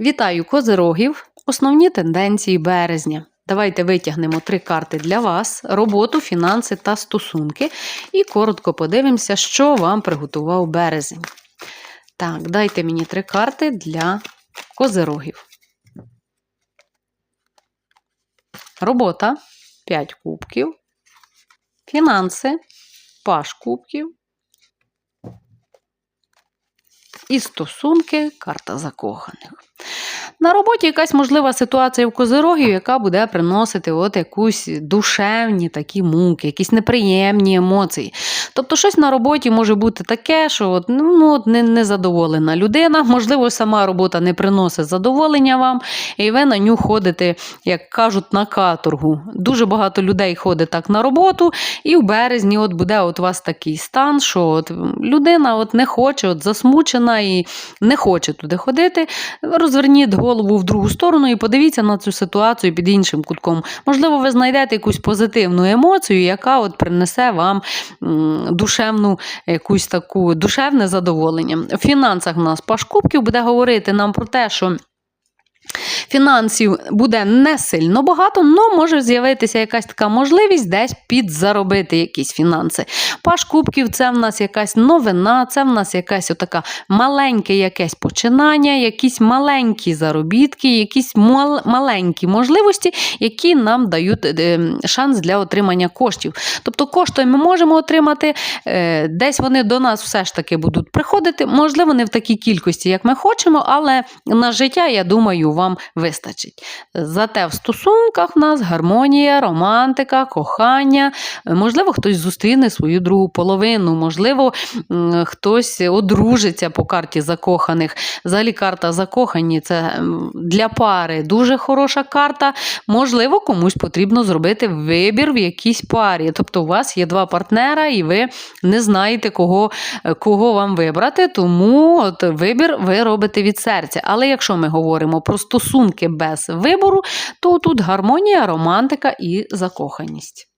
Вітаю козирогів! Основні тенденції березня. Давайте витягнемо три карти для вас: роботу, фінанси та стосунки. І коротко подивимося, що вам приготував березень. Так, дайте мені три карти для козирогів. Робота 5 кубків. Фінанси паш кубків. І стосунки карта закоханих. На роботі якась можлива ситуація в козирогів, яка буде приносити от якусь душевні такі муки, якісь неприємні емоції. Тобто, щось на роботі може бути таке, що от, ну, от не, незадоволена людина, можливо, сама робота не приносить задоволення вам, і ви на ню ходите, як кажуть, на каторгу. Дуже багато людей ходить так на роботу, і в березні от буде от у вас такий стан, що от людина от не хоче, от засмучена і не хоче туди ходити. Розверніть в другу сторону і подивіться на цю ситуацію під іншим кутком. Можливо, ви знайдете якусь позитивну емоцію, яка от принесе вам душевну якусь таку душевне задоволення. В фінансах у нас Паш Кубків буде говорити нам про те, що. Фінансів буде не сильно багато, але може з'явитися якась така можливість десь підзаробити якісь фінанси. Паш Кубків це в нас якась новина, це в нас якась отака маленьке якесь починання, якісь маленькі заробітки, якісь мал- маленькі можливості, які нам дають е, шанс для отримання коштів. Тобто кошти ми можемо отримати, е, десь вони до нас все ж таки будуть приходити. Можливо, не в такій кількості, як ми хочемо, але на життя, я думаю, вам вистачить. Зате в стосунках в нас гармонія, романтика, кохання. Можливо, хтось зустріне свою другу половину, можливо, хтось одружиться по карті закоханих. Взагалі, карта закохані це для пари дуже хороша карта. Можливо, комусь потрібно зробити вибір в якійсь парі. Тобто, у вас є два партнера, і ви не знаєте, кого, кого вам вибрати, тому от вибір ви робите від серця. Але якщо ми говоримо про стосунки без вибору, то тут гармонія, романтика і закоханість.